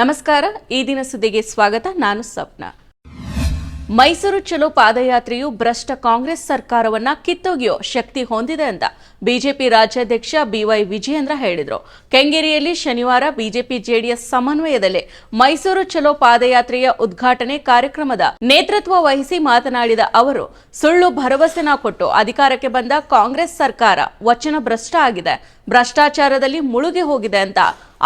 ನಮಸ್ಕಾರ, ಈ ದಿನ ಸುದ್ದಿಗೆ ಸ್ವಾಗತ. ನಾನು ಸ್ವಪ್ನ ಮೈಸೂರು ಚಲೋ ಪಾದಯಾತ್ರೆಯು ಭ್ರಷ್ಟ ಕಾಂಗ್ರೆಸ್ ಸರ್ಕಾರವನ್ನ ಕಿತ್ತೊಗೆಯೋ ಶಕ್ತಿ ಹೊಂದಿದೆ ಅಂತ ಬಿಜೆಪಿ ರಾಜ್ಯಾಧ್ಯಕ್ಷ ಬಿವೈ ವಿಜಯೇಂದ್ರ ಹೇಳಿದರು. ಕೆಂಗೇರಿಯಲ್ಲಿ ಶನಿವಾರ ಬಿಜೆಪಿ ಜೆಡಿಎಸ್ ಸಮನ್ವಯದಲ್ಲಿ ಮೈಸೂರು ಚಲೋ ಪಾದಯಾತ್ರೆಯ ಉದ್ಘಾಟನೆ ಕಾರ್ಯಕ್ರಮದ ನೇತೃತ್ವ ವಹಿಸಿ ಮಾತನಾಡಿದ ಅವರು, ಸುಳ್ಳು ಭರವಸೆ ಕೊಟ್ಟು ಅಧಿಕಾರಕ್ಕೆ ಬಂದ ಕಾಂಗ್ರೆಸ್ ಸರ್ಕಾರ ವಚನ ಭ್ರಷ್ಟ ಆಗಿದೆ. ಭ್ರಷ್ಟಾಚಾರದಲ್ಲಿ ಮುಳುಗಿ ಹೋಗಿದೆ ಅಂತ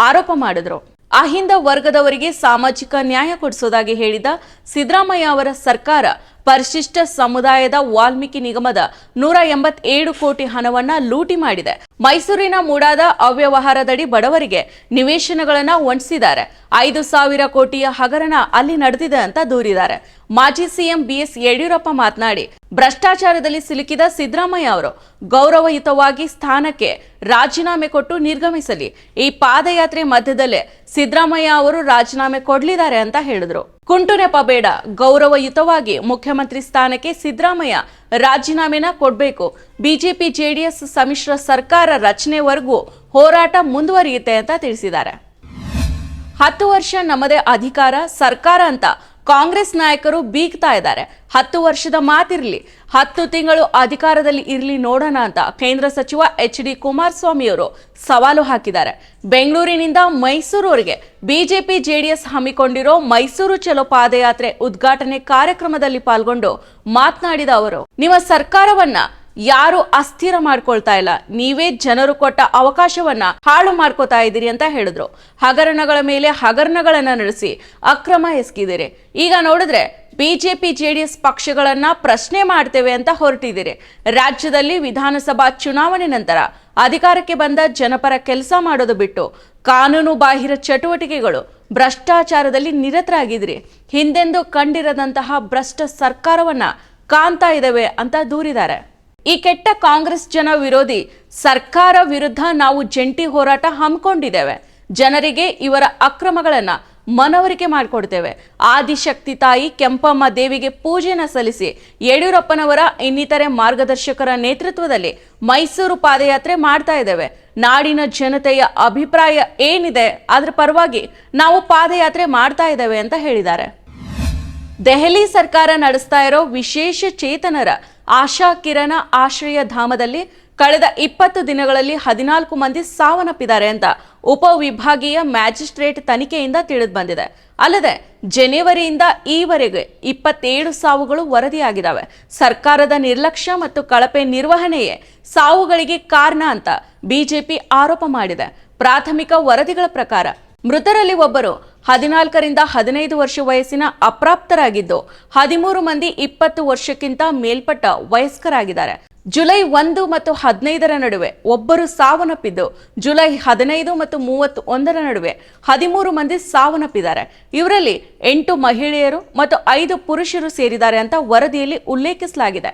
ಆರೋಪ ಮಾಡಿದ್ರು. ಅಹಿಂದ ವರ್ಗದವರಿಗೆ ಸಾಮಾಜಿಕ ನ್ಯಾಯ ಕೊಡಿಸೋದಾಗಿ ಹೇಳಿದ ಸಿದ್ದರಾಮಯ್ಯ ಅವರ ಸರ್ಕಾರ ಪರಿಶಿಷ್ಟ ಸಮುದಾಯದ ವಾಲ್ಮೀಕಿ ನಿಗಮದ ನೂರ ಎಂಬತ್ತೇಳು ಕೋಟಿ ಹಣವನ್ನ ಲೂಟಿ ಮಾಡಿದೆ. ಮೈಸೂರಿನ ಮೂಡಾದ ಅವ್ಯವಹಾರದಡಿ ಬಡವರಿಗೆ ನಿವೇಶನಗಳನ್ನ ವಂಚಿಸಿದ್ದಾರೆ ಐದು ಸಾವಿರ ಕೋಟಿಯ ಹಗರಣ ಅಲ್ಲಿ ನಡೆದಿದೆ ಅಂತ ದೂರಿದ್ದಾರೆ. ಮಾಜಿ ಸಿಎಂ ಬಿಎಸ್ ಯಡಿಯೂರಪ್ಪ ಮಾತನಾಡಿ, ಭ್ರಷ್ಟಾಚಾರದಲ್ಲಿ ಸಿಲುಕಿದ ಸಿದ್ದರಾಮಯ್ಯ ಅವರು ಗೌರವಯುತವಾಗಿ ಸ್ಥಾನಕ್ಕೆ ರಾಜೀನಾಮೆ ಕೊಟ್ಟು ನಿರ್ಗಮಿಸಲಿ. ಈ ಪಾದಯಾತ್ರೆ ಮಧ್ಯದಲ್ಲೇ ಸಿದ್ದರಾಮಯ್ಯ ಅವರು ರಾಜೀನಾಮೆ ಕೊಡಲಿದ್ದಾರೆ ಅಂತ ಹೇಳಿದ್ರು. ಕುಂಟು ನೆಪ ಬೇಡ. ಗೌರವಯುತವಾಗಿ ಮುಖ್ಯಮಂತ್ರಿ ಸ್ಥಾನಕ್ಕೆ ಸಿದ್ದರಾಮಯ್ಯ ರಾಜೀನಾಮೆನ ಕೊಡಬೇಕು. ಬಿಜೆಪಿ, ಜೆಡಿಎಸ್ ಸಮ್ಮಿಶ್ರ ಸರ್ಕಾರ ರಚನೆವರೆಗೂ ಹೋರಾಟ ಮುಂದುವರಿಯುತ್ತೆ ಅಂತ ತಿಳಿಸಿದ್ದಾರೆ. ಹತ್ತು ವರ್ಷ ನಮ್ಮದೇ ಅಧಿಕಾರ, ಸರ್ಕಾರ ಅಂತ ಕಾಂಗ್ರೆಸ್ ನಾಯಕರು ಬೀಗ್ತಾ ಇದ್ದಾರೆ. ಹತ್ತು ವರ್ಷದ ಮಾತಿರಲಿ. ಹತ್ತು ತಿಂಗಳು ಅಧಿಕಾರದಲ್ಲಿ ಇರಲಿ ನೋಡೋಣ ಅಂತ ಕೇಂದ್ರ ಸಚಿವ ಎಚ್ ಡಿ ಕುಮಾರಸ್ವಾಮಿಯವರು ಸವಾಲು ಹಾಕಿದ್ದಾರೆ. ಬೆಂಗಳೂರಿನಿಂದ ಮೈಸೂರುವರೆಗೆ ಬಿಜೆಪಿ ಜೆಡಿಎಸ್ ಹಮ್ಮಿಕೊಂಡಿರೋ ಮೈಸೂರು ಚಲೋ ಪಾದಯಾತ್ರೆ ಉದ್ಘಾಟನೆ ಕಾರ್ಯಕ್ರಮದಲ್ಲಿ ಪಾಲ್ಗೊಂಡು ಮಾತನಾಡಿದ ಅವರು, ನಿಮ್ಮ ಸರ್ಕಾರವನ್ನ ಯಾರು ಅಸ್ಥಿರ ಮಾಡ್ಕೊಳ್ತಾ ಇಲ್ಲ. ನೀವೇ ಜನರು ಕೊಟ್ಟ ಅವಕಾಶವನ್ನ ಹಾಳು ಮಾಡ್ಕೋತಾ ಇದ್ದೀರಿ ಅಂತ ಹೇಳಿದ್ರು. ಹಗರಣಗಳ ಮೇಲೆ ಹಗರಣಗಳನ್ನ ನಡೆಸಿ ಅಕ್ರಮ ಎಸಗಿದಿರಿ ಈಗ ನೋಡಿದ್ರೆ ಬಿಜೆಪಿ, ಜೆಡಿಎಸ್ ಪಕ್ಷಗಳನ್ನ ಪ್ರಶ್ನೆ ಮಾಡ್ತೇವೆ ಅಂತ ಹೊರಟಿದ್ದೀರಿ. ರಾಜ್ಯದಲ್ಲಿ ವಿಧಾನಸಭಾ ಚುನಾವಣೆ ನಂತರ ಅಧಿಕಾರಕ್ಕೆ ಬಂದ ಜನಪರ ಕೆಲಸ ಮಾಡೋದು ಬಿಟ್ಟು ಕಾನೂನು ಬಾಹಿರ ಚಟುವಟಿಕೆಗಳು ಭ್ರಷ್ಟಾಚಾರದಲ್ಲಿ ನಿರತರಾಗಿದ್ರಿ ಹಿಂದೆಂದೂ ಕಂಡಿರದಂತಹ ಭ್ರಷ್ಟ ಸರ್ಕಾರವನ್ನ ಕಾಣ್ತಾ ಇದ್ದಾವೆ ಅಂತ ದೂರಿದ್ದಾರೆ. ಈ ಕೆಟ್ಟ ಕಾಂಗ್ರೆಸ್ ಜನ ವಿರೋಧಿ ಸರ್ಕಾರ ವಿರುದ್ಧ ನಾವು ಜಂಟಿ ಹೋರಾಟ ಹಮ್ಮಿಕೊಂಡಿದ್ದೇವೆ. ಜನರಿಗೆ ಇವರ ಅಕ್ರಮಗಳನ್ನ ಮನವರಿಕೆ ಮಾಡಿಕೊಡ್ತೇವೆ. ಆದಿಶಕ್ತಿ ತಾಯಿ ಕೆಂಪಮ್ಮ ದೇವಿಗೆ ಪೂಜೆನ ಸಲ್ಲಿಸಿ ಯಡಿಯೂರಪ್ಪನವರ ಇನ್ನಿತರೆ ಮಾರ್ಗದರ್ಶಕರ ನೇತೃತ್ವದಲ್ಲಿ ಮೈಸೂರು ಪಾದಯಾತ್ರೆ ಮಾಡ್ತಾ ಇದ್ದೇವೆ. ನಾಡಿನ ಜನತೆಯ ಅಭಿಪ್ರಾಯ ಏನಿದೆ, ಅದರ ಪರವಾಗಿ ನಾವು ಪಾದಯಾತ್ರೆ ಮಾಡ್ತಾ ಇದ್ದೇವೆ ಅಂತ ಹೇಳಿದ್ದಾರೆ. ದೆಹಲಿ ಸರ್ಕಾರ ನಡೆಸ್ತಾ ಇರೋ ವಿಶೇಷ ಚೇತನರ ಆಶಾ ಕಿರಣ ಆಶ್ರಯ ಧಾಮದಲ್ಲಿ ಕಳೆದ ಇಪ್ಪತ್ತು ದಿನಗಳಲ್ಲಿ ಹದಿನಾಲ್ಕು ಮಂದಿ ಸಾವನ್ನಪ್ಪಿದ್ದಾರೆ ಅಂತ ಉಪವಿಭಾಗೀಯ ಮ್ಯಾಜಿಸ್ಟ್ರೇಟ್ ತನಿಖೆಯಿಂದ ತಿಳಿದು ಬಂದಿದೆ. ಅಲ್ಲದೆ, ಜನವರಿಯಿಂದ ಈವರೆಗೆ ಇಪ್ಪತ್ತೇಳು ಸಾವುಗಳು ವರದಿಯಾಗಿದ್ದಾವೆ. ಸರ್ಕಾರದ ನಿರ್ಲಕ್ಷ್ಯ ಮತ್ತು ಕಳಪೆ ನಿರ್ವಹಣೆಯೇ ಸಾವುಗಳಿಗೆ ಕಾರಣ ಅಂತ ಬಿಜೆಪಿ ಆರೋಪ ಮಾಡಿದೆ. ಪ್ರಾಥಮಿಕ ವರದಿಗಳ ಪ್ರಕಾರ ಮೃತರಲ್ಲಿ ಒಬ್ಬರು ಹದಿನಾಲ್ಕರಿಂದ ಹದಿನೈದು ವರ್ಷ ವಯಸ್ಸಿನ ಅಪ್ರಾಪ್ತರಾಗಿದ್ದು, ಹದಿಮೂರು ಮಂದಿ ಇಪ್ಪತ್ತು ವರ್ಷಕ್ಕಿಂತ ಮೇಲ್ಪಟ್ಟ ವಯಸ್ಕರಾಗಿದ್ದಾರೆ. ಜುಲೈ ಒಂದು ಮತ್ತು ಹದಿನೈದರ ನಡುವೆ ಒಬ್ಬರು ಸಾವನ್ನಪ್ಪಿದ್ದು, ಜುಲೈ ಹದಿನೈದು ಮತ್ತು ಮೂವತ್ತು ಒಂದರ ನಡುವೆ ಹದಿಮೂರು ಮಂದಿ ಸಾವನ್ನಪ್ಪಿದ್ದಾರೆ. ಇವರಲ್ಲಿ ಎಂಟು ಮಹಿಳೆಯರು ಮತ್ತು ಐದು ಪುರುಷರು ಸೇರಿದ್ದಾರೆ ಅಂತ ವರದಿಯಲ್ಲಿ ಉಲ್ಲೇಖಿಸಲಾಗಿದೆ.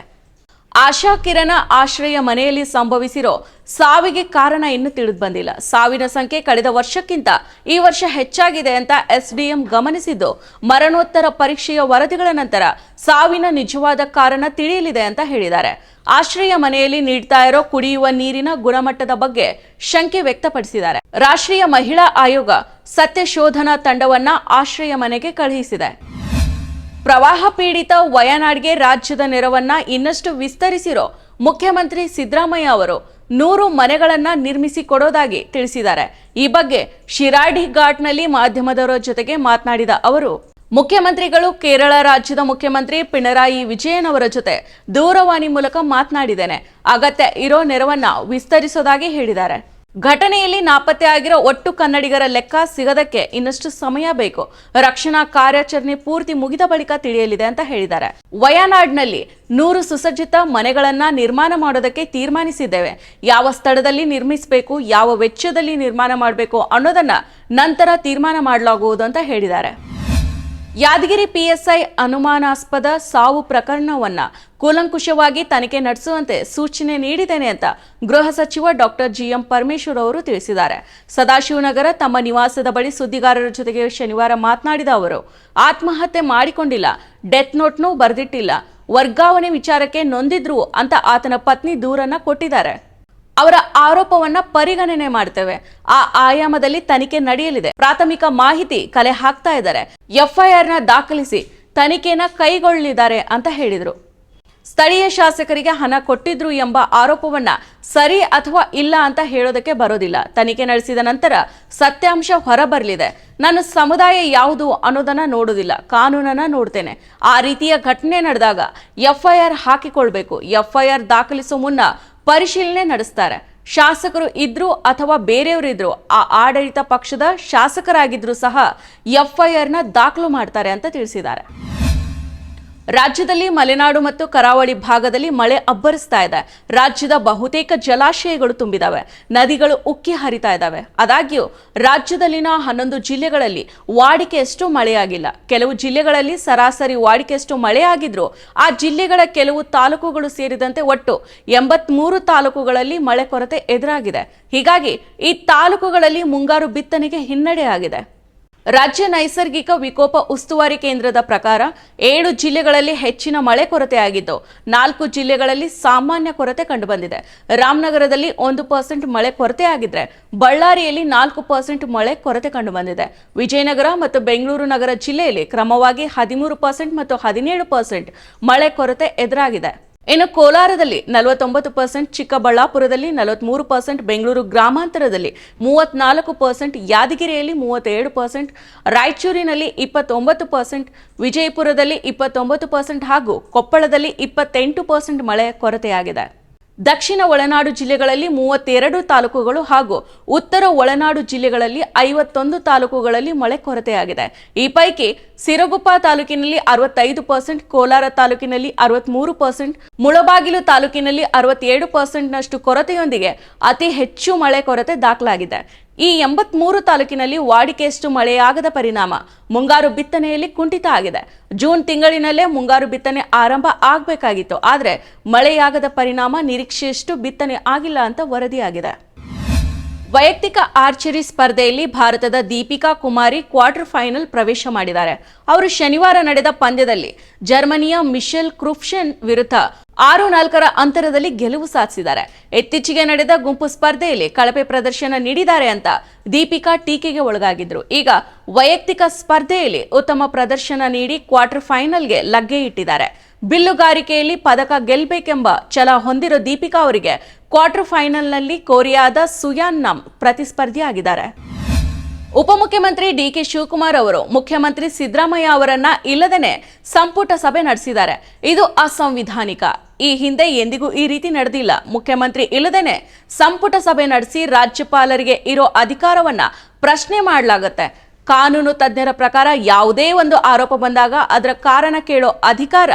ಆಶಾ ಕಿರಣ ಆಶ್ರಯ ಮನೆಯಲ್ಲಿ ಸಂಭವಿಸಿರೋ ಸಾವಿಗೆ ಕಾರಣ ಇನ್ನೂ ತಿಳಿದು ಬಂದಿಲ್ಲ. ಸಾವಿನ ಸಂಖ್ಯೆ ಕಳೆದ ವರ್ಷಕ್ಕಿಂತ ಈ ವರ್ಷ ಹೆಚ್ಚಾಗಿದೆ ಅಂತ ಎಸ್ಡಿಎಂ ಗಮನಿಸಿದ್ದು. ಮರಣೋತ್ತರ ಪರೀಕ್ಷೆಯ ವರದಿಗಳ ನಂತರ ಸಾವಿನ ನಿಜವಾದ ಕಾರಣ ತಿಳಿಯಲಿದೆ ಅಂತ ಹೇಳಿದ್ದಾರೆ. ಆಶ್ರಯ ಮನೆಯಲ್ಲಿ ನೀಡ್ತಾ ಇರೋ ಕುಡಿಯುವ ನೀರಿನ ಗುಣಮಟ್ಟದ ಬಗ್ಗೆ ಶಂಕೆ ವ್ಯಕ್ತಪಡಿಸಿದ್ದಾರೆ. ರಾಷ್ಟ್ರೀಯ ಮಹಿಳಾ ಆಯೋಗ ಸತ್ಯ ಶೋಧನಾ ತಂಡವನ್ನ ಆಶ್ರಯ ಮನೆಗೆ ಕಳುಹಿಸಿದೆ. ಪ್ರವಾಹ ಪೀಡಿತ ವಯನಾಡ್ಗೆ ರಾಜ್ಯದ ನೆರವನ್ನ ಇನ್ನಷ್ಟು ವಿಸ್ತರಿಸಿರೋ ಮುಖ್ಯಮಂತ್ರಿ ಸಿದ್ದರಾಮಯ್ಯ ಅವರು ನೂರು ಮನೆಗಳನ್ನ ನಿರ್ಮಿಸಿ ಕೊಡೋದಾಗಿ ತಿಳಿಸಿದ್ದಾರೆ. ಈ ಬಗ್ಗೆ ಶಿರಾಡಿ ಘಾಟ್ನಲ್ಲಿ ಮಾಧ್ಯಮದವರ ಜೊತೆಗೆ ಮಾತನಾಡಿದ ಅವರು, ಮುಖ್ಯಮಂತ್ರಿಗಳು ಕೇರಳ ರಾಜ್ಯದ ಮುಖ್ಯಮಂತ್ರಿ ಪಿಣರಾಯಿ ವಿಜಯನ್ ಅವರ ಜೊತೆ ದೂರವಾಣಿ ಮೂಲಕ ಮಾತನಾಡಿದ್ದೇನೆ. ಅಗತ್ಯ ಇರೋ ನೆರವನ್ನ ವಿಸ್ತರಿಸೋದಾಗಿ ಹೇಳಿದ್ದಾರೆ. ಘಟನೆಯಲ್ಲಿ ನಾಪತ್ತೆ ಆಗಿರೋ ಒಟ್ಟು ಕನ್ನಡಿಗರ ಲೆಕ್ಕ ಸಿಗದಕ್ಕೆ ಇನ್ನಷ್ಟು ಸಮಯ ಬೇಕು. ರಕ್ಷಣಾ ಕಾರ್ಯಾಚರಣೆ ಪೂರ್ತಿ ಮುಗಿದ ಬಳಿಕ ತಿಳಿಯಲಿದೆ ಅಂತ ಹೇಳಿದ್ದಾರೆ. ವಯನಾಡ್ನಲ್ಲಿ ನೂರು ಸುಸಜ್ಜಿತ ಮನೆಗಳನ್ನ ನಿರ್ಮಾಣ ಮಾಡೋದಕ್ಕೆ ತೀರ್ಮಾನಿಸಿದ್ದೇವೆ. ಯಾವ ಸ್ಥಳದಲ್ಲಿ ನಿರ್ಮಿಸಬೇಕು, ಯಾವ ವೆಚ್ಚದಲ್ಲಿ ನಿರ್ಮಾಣ ಮಾಡಬೇಕು ಅನ್ನೋದನ್ನ ನಂತರ ತೀರ್ಮಾನ ಮಾಡಲಾಗುವುದು ಅಂತ ಹೇಳಿದ್ದಾರೆ. ಯಾದಗಿರಿ ಪಿಎಸ್ಐ ಅನುಮಾನಾಸ್ಪದ ಸಾವು ಪ್ರಕರಣವನ್ನ ಕೂಲಂಕುಷವಾಗಿ ತನಿಖೆ ನಡೆಸುವಂತೆ ಸೂಚನೆ ನೀಡಿದ್ದೇನೆ ಅಂತ ಗೃಹ ಸಚಿವ ಡಾಕ್ಟರ್ ಜಿಎಂ ಪರಮೇಶ್ವರ್ ಅವರು ತಿಳಿಸಿದ್ದಾರೆ. ಸದಾಶಿವನಗರ ತಮ್ಮ ನಿವಾಸದ ಬಳಿ ಸುದ್ದಿಗಾರರ ಜೊತೆಗೆ ಶನಿವಾರ ಮಾತನಾಡಿದ ಅವರು, ಆತ್ಮಹತ್ಯೆ ಮಾಡಿಕೊಂಡಿಲ್ಲ, ಡೆತ್ ನೋಟ್ನೂ ಬರೆದಿಟ್ಟಿಲ್ಲ, ವರ್ಗಾವಣೆ ವಿಚಾರಕ್ಕೆ ನೊಂದಿದ್ರು ಅಂತ ಆತನ ಪತ್ನಿ ದೂರನ್ನ ಕೊಟ್ಟಿದ್ದಾರೆ. ಅವರ ಆರೋಪವನ್ನ ಪರಿಗಣನೆ ಮಾಡ್ತೇವೆ. ಆ ಆಯಾಮದಲ್ಲಿ ತನಿಖೆ ನಡೆಯಲಿದೆ. ಪ್ರಾಥಮಿಕ ಮಾಹಿತಿ ಕಲೆ ಹಾಕ್ತಾ ಇದ್ದಾರೆ. ನ ದಾಖಲಿಸಿ ತನಿಖೆನ ಕೈಗೊಳ್ಳಲಿದ್ದಾರೆ ಅಂತ ಹೇಳಿದರು. ಸ್ಥಳೀಯ ಶಾಸಕರಿಗೆ ಹಣ ಕೊಟ್ಟಿದ್ರು ಎಂಬ ಆರೋಪವನ್ನ ಸರಿ ಅಥವಾ ಇಲ್ಲ ಅಂತ ಹೇಳೋದಕ್ಕೆ ಬರೋದಿಲ್ಲ. ತನಿಖೆ ನಡೆಸಿದ ನಂತರ ಸತ್ಯಾಂಶ ಹೊರಬರಲಿದೆ. ನನ್ನ ಸಮುದಾಯ ಯಾವುದು ಅನ್ನೋದನ್ನ ನೋಡೋದಿಲ್ಲ. ಕಾನೂನನ್ನ ನೋಡ್ತೇನೆ. ಆ ರೀತಿಯ ಘಟನೆ ನಡೆದಾಗ ಎಫ್ಐಆರ್ ಹಾಕಿಕೊಳ್ಬೇಕು. ಎಫ್ಐಆರ್ ದಾಖಲಿಸೋ ಮುನ್ನ ಪರಿಶೀಲನೆ ನಡೆಸ್ತಾರೆ. ಶಾಸಕರು ಇದ್ರು ಅಥವಾ ಬೇರೆಯವರಿದ್ರು ಆ ಆಡಳಿತ ಪಕ್ಷದ ಶಾಸಕರಾಗಿದ್ರು ಸಹ ಎಫ್ಐಆರ್ನ ದಾಖಲು ಮಾಡ್ತಾರೆ ಅಂತ ತಿಳಿಸಿದ್ದಾರೆ. ರಾಜ್ಯದಲ್ಲಿ ಮಲೆನಾಡು ಮತ್ತು ಕರಾವಳಿ ಭಾಗದಲ್ಲಿ ಮಳೆ ಅಬ್ಬರಿಸ್ತಾ ಇದೆ. ರಾಜ್ಯದ ಬಹುತೇಕ ಜಲಾಶಯಗಳು ತುಂಬಿದಾವೆ. ನದಿಗಳು ಉಕ್ಕಿ ಹರಿತಾ ಇದ್ದಾವೆ ಆದಾಗ್ಯೂ, ರಾಜ್ಯದಲ್ಲಿನ ಹನ್ನೊಂದು ಜಿಲ್ಲೆಗಳಲ್ಲಿ ವಾಡಿಕೆಯಷ್ಟು ಮಳೆಯಾಗಿಲ್ಲ. ಕೆಲವು ಜಿಲ್ಲೆಗಳಲ್ಲಿ ಸರಾಸರಿ ವಾಡಿಕೆಯಷ್ಟು ಮಳೆಯಾಗಿದ್ರು, ಆ ಜಿಲ್ಲೆಗಳ ಕೆಲವು ತಾಲೂಕುಗಳು ಸೇರಿದಂತೆ ಒಟ್ಟು ಎಂಬತ್ಮೂರು ತಾಲೂಕುಗಳಲ್ಲಿ ಮಳೆ ಕೊರತೆ ಎದುರಾಗಿದೆ. ಹೀಗಾಗಿ, ಈ ತಾಲೂಕುಗಳಲ್ಲಿ ಮುಂಗಾರು ಬಿತ್ತನೆಗೆ ಹಿನ್ನಡೆಯಾಗಿದೆ ರಾಜ್ಯ ನೈಸರ್ಗಿಕ ವಿಕೋಪ ಉಸ್ತುವಾರಿ ಕೇಂದ್ರದ ಪ್ರಕಾರ ಏಳು ಜಿಲ್ಲೆಗಳಲ್ಲಿ ಹೆಚ್ಚಿನ ಮಳೆ ಕೊರತೆಯಾಗಿದ್ದು, ನಾಲ್ಕು ಜಿಲ್ಲೆಗಳಲ್ಲಿ ಸಾಮಾನ್ಯ ಕೊರತೆ ಕಂಡುಬಂದಿದೆ. ರಾಮನಗರದಲ್ಲಿ ಒಂದು ಪರ್ಸೆಂಟ್ ಮಳೆ ಕೊರತೆಯಾಗಿದ್ದರೆ ಬಳ್ಳಾರಿಯಲ್ಲಿ ನಾಲ್ಕು ಪರ್ಸೆಂಟ್ ಮಳೆ ಕೊರತೆ ಕಂಡುಬಂದಿದೆ. ವಿಜಯನಗರ ಮತ್ತು ಬೆಂಗಳೂರು ನಗರ ಜಿಲ್ಲೆಯಲ್ಲಿ ಕ್ರಮವಾಗಿ ಹದಿಮೂರು ಪರ್ಸೆಂಟ್ ಮತ್ತು ಹದಿನೇಳು ಪರ್ಸೆಂಟ್ ಮಳೆ ಕೊರತೆ ಎದುರಾಗಿದೆ. ಇನ್ನು ಕೋಲಾರದಲ್ಲಿ ನಲವತ್ತೊಂಬತ್ತು ಪರ್ಸೆಂಟ್, ಚಿಕ್ಕಬಳ್ಳಾಪುರದಲ್ಲಿ ನಲವತ್ಮೂರು ಪರ್ಸೆಂಟ್, ಬೆಂಗಳೂರು ಗ್ರಾಮಾಂತರದಲ್ಲಿ ಮೂವತ್ನಾಲ್ಕು ಪರ್ಸೆಂಟ್, ಯಾದಗಿರಿಯಲ್ಲಿ ಮೂವತ್ತೇಳು ಪರ್ಸೆಂಟ್, ರಾಯಚೂರಿನಲ್ಲಿ ಇಪ್ಪತ್ತೊಂಬತ್ತು ಪರ್ಸೆಂಟ್, ವಿಜಯಪುರದಲ್ಲಿ ಇಪ್ಪತ್ತೊಂಬತ್ತು ಪರ್ಸೆಂಟ್ ಹಾಗೂ ಕೊಪ್ಪಳದಲ್ಲಿ ಇಪ್ಪತ್ತೆಂಟು ಪರ್ಸೆಂಟ್ ಮಳೆ ಕೊರತೆಯಾಗಿದೆ. ದಕ್ಷಿಣ ಒಳನಾಡು ಜಿಲ್ಲೆಗಳಲ್ಲಿ ಮೂವತ್ತೆರಡು ತಾಲೂಕುಗಳು ಹಾಗೂ ಉತ್ತರ ಒಳನಾಡು ಜಿಲ್ಲೆಗಳಲ್ಲಿ ಐವತ್ತೊಂದು ತಾಲೂಕುಗಳಲ್ಲಿ ಮಳೆ ಕೊರತೆಯಾಗಿದೆ. ಈ ಪೈಕಿ ಸಿರಗುಪ್ಪ ತಾಲೂಕಿನಲ್ಲಿ ಅರವತ್ತೈದು ಪರ್ಸೆಂಟ್, ಕೋಲಾರ ತಾಲೂಕಿನಲ್ಲಿ ಅರವತ್ಮೂರು ಪರ್ಸೆಂಟ್, ಮುಳಬಾಗಿಲು ತಾಲೂಕಿನಲ್ಲಿ ಅರವತ್ತೇಳು ಪರ್ಸೆಂಟ್ನಷ್ಟು ಕೊರತೆಯೊಂದಿಗೆ ಅತಿ ಹೆಚ್ಚು ಮಳೆ ಕೊರತೆ ದಾಖಲಾಗಿದೆ. ಈ ಎಂಬತ್ಮೂರು ತಾಲೂಕಿನಲ್ಲಿ ವಾಡಿಕೆಯಷ್ಟು ಮಳೆಯಾಗದ ಪರಿಣಾಮ. ಮುಂಗಾರು ಬಿತ್ತನೆಯಲ್ಲಿ ಕುಂಠಿತ ಆಗಿದೆ. ಜೂನ್ ತಿಂಗಳಿನಲ್ಲೇ ಮುಂಗಾರು ಬಿತ್ತನೆ ಆರಂಭ ಆಗಬೇಕಾಗಿತ್ತು. ಆದರೆ ಮಳೆಯಾಗದ ಪರಿಣಾಮ ನಿರೀಕ್ಷೆಯಷ್ಟು ಬಿತ್ತನೆ ಆಗಿಲ್ಲ ಅಂತ ವರದಿಯಾಗಿದೆ. ವೈಯಕ್ತಿಕ ಆರ್ಚರಿ ಸ್ಪರ್ಧೆಯಲ್ಲಿ ಭಾರತದ ದೀಪಿಕಾ ಕುಮಾರಿ ಕ್ವಾರ್ಟರ್ ಫೈನಲ್ ಪ್ರವೇಶ ಮಾಡಿದ್ದಾರೆ. ಅವರು ಶನಿವಾರ ನಡೆದ ಪಂದ್ಯದಲ್ಲಿ ಜರ್ಮನಿಯ ಮಿಶೆಲ್ ಕ್ರೂಫ್ಷನ್ ವಿರುದ್ಧ ಆರು ನಾಲ್ಕರ ಅಂತರದಲ್ಲಿ ಗೆಲುವು ಸಾಧಿಸಿದ್ದಾರೆ. ಇತ್ತೀಚೆಗೆ ನಡೆದ ಗುಂಪು ಸ್ಪರ್ಧೆಯಲ್ಲಿ ಕಳಪೆ ಪ್ರದರ್ಶನ ನೀಡಿದ್ದಾರೆ ಅಂತ ದೀಪಿಕಾ ಟೀಕೆಗೆ ಒಳಗಾಗಿದ್ರು ಈಗ ವೈಯಕ್ತಿಕ ಸ್ಪರ್ಧೆಯಲ್ಲಿ ಉತ್ತಮ ಪ್ರದರ್ಶನ ನೀಡಿ ಕ್ವಾರ್ಟರ್ ಫೈನಲ್ಗೆ ಲಗ್ಗೆ ಇಟ್ಟಿದ್ದಾರೆ. ಬಿಲ್ಲುಗಾರಿಕೆಯಲ್ಲಿ ಪದಕ ಗೆಲ್ಲಬೇಕೆಂಬ ಛಲ ಹೊಂದಿರೋ ದೀಪಿಕಾ ಅವರಿಗೆ ಕ್ವಾರ್ಟರ್ ಫೈನಲ್ನಲ್ಲಿ ಕೊರಿಯಾದ ಸುಯಾನ್ ನಮ್ ಪ್ರತಿಸ್ಪರ್ಧಿಯಾಗಿದ್ದಾರೆ. ಉಪಮುಖ್ಯಮಂತ್ರಿ ಡಿಕೆ ಶಿವಕುಮಾರ್ ಅವರು ಮುಖ್ಯಮಂತ್ರಿ ಸಿದ್ದರಾಮಯ್ಯ ಅವರನ್ನ ಇಲ್ಲದೇನೆ ಸಂಪುಟ ಸಭೆ ನಡೆಸಿದ್ದಾರೆ. ಇದು ಅಸಂವಿಧಾನಿಕ. ಈ ಹಿಂದೆ ಎಂದಿಗೂ ಈ ರೀತಿ ನಡೆದಿಲ್ಲ. ಮುಖ್ಯಮಂತ್ರಿ ಇಲ್ಲದೇನೆ ಸಂಪುಟ ಸಭೆ ನಡೆಸಿ ರಾಜ್ಯಪಾಲರಿಗೆ ಇರೋ ಅಧಿಕಾರವನ್ನ ಪ್ರಶ್ನೆ ಮಾಡಲಾಗತ್ತೆ. ಕಾನೂನು ತಜ್ಞರ ಪ್ರಕಾರ ಯಾವುದೇ ಒಂದು ಆರೋಪ ಬಂದಾಗ ಅದರ ಕಾರಣ ಕೇಳೋ ಅಧಿಕಾರ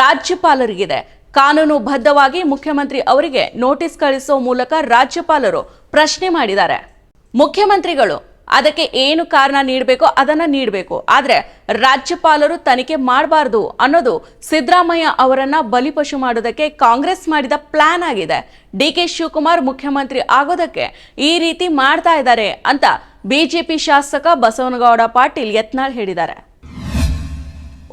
ರಾಜ್ಯಪಾಲರಿಗಿದೆ. ಕಾನೂನು ಬದ್ಧವಾಗಿ ಮುಖ್ಯಮಂತ್ರಿ ಅವರಿಗೆ ನೋಟಿಸ್ ಕಳಿಸೋ ಮೂಲಕ ರಾಜ್ಯಪಾಲರು ಪ್ರಶ್ನೆ ಮಾಡಿದ್ದಾರೆ. ಮುಖ್ಯಮಂತ್ರಿಗಳು ಅದಕ್ಕೆ ಏನು ಕಾರಣ ನೀಡಬೇಕೋ ಅದನ್ನ ನೀಡಬೇಕು. ಆದರೆ ರಾಜ್ಯಪಾಲರು ತನಿಖೆ ಮಾಡಬಾರ್ದು ಅನ್ನೋದು ಸಿದ್ದರಾಮಯ್ಯ ಅವರನ್ನ ಬಲಿಪಶು ಮಾಡೋದಕ್ಕೆ ಕಾಂಗ್ರೆಸ್ ಮಾಡಿದ ಪ್ಲಾನ್ ಆಗಿದೆ. ಡಿ ಕೆ ಶಿವಕುಮಾರ್ ಮುಖ್ಯಮಂತ್ರಿ ಆಗೋದಕ್ಕೆ ಈ ರೀತಿ ಮಾಡ್ತಾ ಇದ್ದಾರೆ ಅಂತ ಬಿಜೆಪಿ ಶಾಸಕ ಬಸವನಗೌಡ ಪಾಟೀಲ್ ಯತ್ನಾಳ್ ಹೇಳಿದ್ದಾರೆ.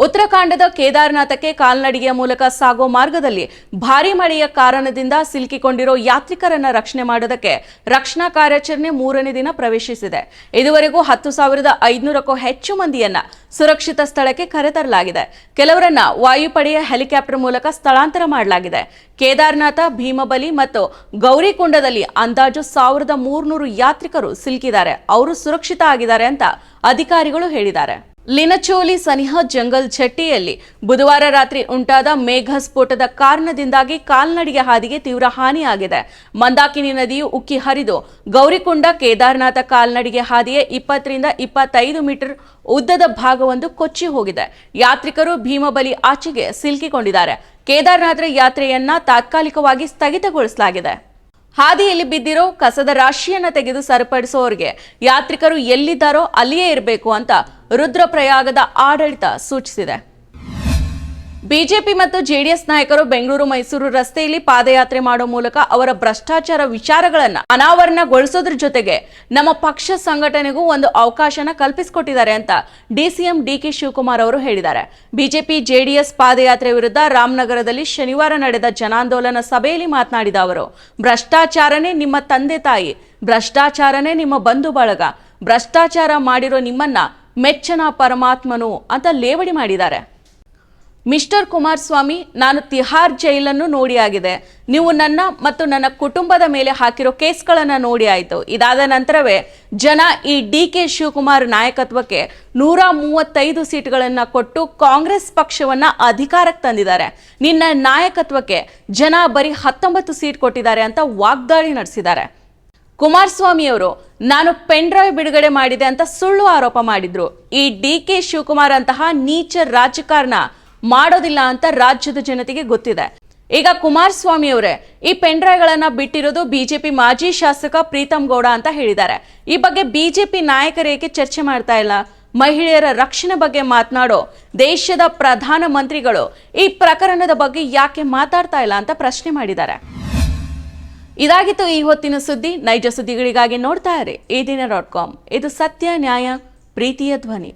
ಉತ್ತರಾಖಂಡದ ಕೇದಾರನಾಥಕ್ಕೆ ಕಾಲ್ನಡಿಗೆಯ ಮೂಲಕ ಸಾಗೋ ಮಾರ್ಗದಲ್ಲಿ ಭಾರೀ ಮಳೆಯ ಕಾರಣದಿಂದ ಸಿಲುಕಿಕೊಂಡಿರೋ ಯಾತ್ರಿಕರನ್ನ ರಕ್ಷಣೆ ಮಾಡೋದಕ್ಕೆ ರಕ್ಷಣಾ ಕಾರ್ಯಾಚರಣೆ ಮೂರನೇ ದಿನ ಪ್ರವೇಶಿಸಿದೆ. ಇದುವರೆಗೂ ಹತ್ತು ಸಾವಿರದ ಐದುನೂರಕ್ಕೂ ಹೆಚ್ಚು ಮಂದಿಯನ್ನ ಸುರಕ್ಷಿತ ಸ್ಥಳಕ್ಕೆ ಕರೆತರಲಾಗಿದೆ. ಕೆಲವರನ್ನ ವಾಯುಪಡೆಯ ಹೆಲಿಕಾಪ್ಟರ್ ಮೂಲಕ ಸ್ಥಳಾಂತರ ಮಾಡಲಾಗಿದೆ. ಕೇದಾರನಾಥ, ಭೀಮಬಲಿ ಮತ್ತು ಗೌರಿಕುಂಡದಲ್ಲಿ ಅಂದಾಜು ಸಾವಿರದ ಮೂರ್ನೂರು ಯಾತ್ರಿಕರು ಸಿಲುಕಿದ್ದಾರೆ. ಅವರು ಸುರಕ್ಷಿತ ಆಗಿದ್ದಾರೆ ಅಂತ ಅಧಿಕಾರಿಗಳು ಹೇಳಿದ್ದಾರೆ. ಲಿನಚೋಲಿ ಸನಿಹ ಜಂಗಲ್ ಜಟ್ಟಿಯಲ್ಲಿ ಬುಧವಾರ ರಾತ್ರಿ ಉಂಟಾದ ಮೇಘ ಸ್ಫೋಟದ ಕಾರಣದಿಂದಾಗಿ ಕಾಲ್ನಡಿಗೆ ಹಾದಿಗೆ ತೀವ್ರ ಹಾನಿಯಾಗಿದೆ. ಮಂದಾಕಿನಿ ನದಿಯು ಉಕ್ಕಿ ಹರಿದು ಗೌರಿಕುಂಡ ಕೇದಾರನಾಥ ಕಾಲ್ನಡಿಗೆ ಹಾದಿಯ ಇಪ್ಪತ್ತರಿಂದ ಇಪ್ಪತ್ತೈದು ಮೀಟರ್ ಉದ್ದದ ಭಾಗವೊಂದು ಕೊಚ್ಚಿ ಹೋಗಿದೆ. ಯಾತ್ರಿಕರು ಭೀಮಬಲಿ ಆಚೆಗೆ ಸಿಲುಕಿಕೊಂಡಿದ್ದಾರೆ. ಕೇದಾರನಾಥ ಯಾತ್ರೆಯನ್ನ ತಾತ್ಕಾಲಿಕವಾಗಿ ಸ್ಥಗಿತಗೊಳಿಸಲಾಗಿದೆ. ಹಾದಿಯಲ್ಲಿ ಬಿದ್ದಿರೋ ಕಸದ ರಾಶಿಯನ್ನ ತೆಗೆದು ಸರಿಪಡಿಸೋರಿಗೆ ಯಾತ್ರಿಕರು ಎಲ್ಲಿದ್ದಾರೋ ಅಲ್ಲಿಯೇ ಇರಬೇಕು ಅಂತ ರುದ್ರಪ್ರಯಾಗದ ಆಡಳಿತ ಸೂಚಿಸಿದೆ. ಬಿಜೆಪಿ ಮತ್ತು ಜೆಡಿಎಸ್ ನಾಯಕರು ಬೆಂಗಳೂರು, ಮೈಸೂರು ರಸ್ತೆಯಲ್ಲಿ ಪಾದಯಾತ್ರೆ ಮಾಡೋ ಮೂಲಕ ಅವರ ಭ್ರಷ್ಟಾಚಾರ ವಿಚಾರಗಳನ್ನ ಅನಾವರಣಗೊಳಿಸೋದ್ರ ಜೊತೆಗೆ ನಮ್ಮ ಪಕ್ಷ ಸಂಘಟನೆಗೂ ಒಂದು ಅವಕಾಶನ ಕಲ್ಪಿಸಿಕೊಟ್ಟಿದ್ದಾರೆ ಅಂತ ಡಿಸಿಎಂ ಡಿಕೆ ಶಿವಕುಮಾರ್ ಅವರು ಹೇಳಿದ್ದಾರೆ. ಬಿಜೆಪಿ, ಜೆಡಿಎಸ್ ಪಾದಯಾತ್ರೆ ವಿರುದ್ಧ ರಾಮನಗರದಲ್ಲಿ ಶನಿವಾರ ನಡೆದ ಜನಾಂದೋಲನ ಸಭೆಯಲ್ಲಿ ಮಾತನಾಡಿದ ಅವರು, ಭ್ರಷ್ಟಾಚಾರನೇ ನಿಮ್ಮ ತಂದೆ ತಾಯಿ, ಭ್ರಷ್ಟಾಚಾರನೇ ನಿಮ್ಮ ಬಂಧು ಬಳಗ, ಭ್ರಷ್ಟಾಚಾರ ಮಾಡಿರೋ ನಿಮ್ಮನ್ನ ಮೆಚ್ಚನ ಪರಮಾತ್ಮನು ಅಂತ ಲೇವಡಿ ಮಾಡಿದ್ದಾರೆ. ಮಿಸ್ಟರ್ ಕುಮಾರಸ್ವಾಮಿ, ನಾನು ತಿಹಾರ್ ಜೈಲನ್ನು ನೋಡಿ ಆಗಿದೆ. ನೀವು ನನ್ನ ಮತ್ತು ನನ್ನ ಕುಟುಂಬದ ಮೇಲೆ ಹಾಕಿರೋ ಕೇಸ್ಗಳನ್ನು ನೋಡಿ ಆಯಿತು. ಇದಾದ ನಂತರವೇ ಜನ ಈ ಡಿ ಕೆ ಶಿವಕುಮಾರ್ ನಾಯಕತ್ವಕ್ಕೆ ನೂರ ಮೂವತ್ತೈದು ಸೀಟ್ಗಳನ್ನು ಕೊಟ್ಟು ಕಾಂಗ್ರೆಸ್ ಪಕ್ಷವನ್ನು ಅಧಿಕಾರಕ್ಕೆ ತಂದಿದ್ದಾರೆ. ನಿನ್ನ ನಾಯಕತ್ವಕ್ಕೆ ಜನ ಬರೀ ಹತ್ತೊಂಬತ್ತು ಸೀಟ್ ಕೊಟ್ಟಿದ್ದಾರೆ ಅಂತ ವಾಗ್ದಾಳಿ ನಡೆಸಿದ್ದಾರೆ. ಕುಮಾರಸ್ವಾಮಿಯವರು ನಾನು ಪೆನ್ ಡ್ರೈವ್ ಬಿಡುಗಡೆ ಮಾಡಿದೆ ಅಂತ ಸುಳ್ಳು ಆರೋಪ ಮಾಡಿದ್ರು. ಈ ಡಿ ಕೆ ಶಿವಕುಮಾರ್ ಅಂತಹ ನೀಚ ರಾಜಕಾರಣ ಮಾಡೋದಿಲ್ಲ ಅಂತ ರಾಜ್ಯದ ಜನತೆಗೆ ಗೊತ್ತಿದೆ. ಈಗ ಕುಮಾರಸ್ವಾಮಿ ಅವರೇ, ಈ ಪೆನ್ ಡ್ರೈವ್ಗಳನ್ನ ಬಿಟ್ಟಿರೋದು ಬಿಜೆಪಿ ಮಾಜಿ ಶಾಸಕ ಪ್ರೀತಮ್ ಗೌಡ ಅಂತ ಹೇಳಿದ್ದಾರೆ. ಈ ಬಗ್ಗೆ ಬಿಜೆಪಿ ನಾಯಕರೇಕೆ ಚರ್ಚೆ ಮಾಡ್ತಾ ಇಲ್ಲ? ಮಹಿಳೆಯರ ರಕ್ಷಣೆ ಬಗ್ಗೆ ಮಾತನಾಡೋ ದೇಶದ ಪ್ರಧಾನ ಮಂತ್ರಿಗಳು ಈ ಪ್ರಕರಣದ ಬಗ್ಗೆ ಯಾಕೆ ಮಾತಾಡ್ತಾ ಇಲ್ಲ ಅಂತ ಪ್ರಶ್ನೆ ಮಾಡಿದ್ದಾರೆ. ಇದಾಗಿತ್ತು ಈ ಹೊತ್ತಿನ ಸುದ್ದಿ. ನೈಜ ಸುದ್ದಿಗಳಿಗಾಗಿ ನೋಡ್ತಾ ಇರಿ. ಈ ಡಾಟ್ ಕಾಮ್. ಇದು ಸತ್ಯ ನ್ಯಾಯ, ಪ್ರೀತಿಯ ಧ್ವನಿ.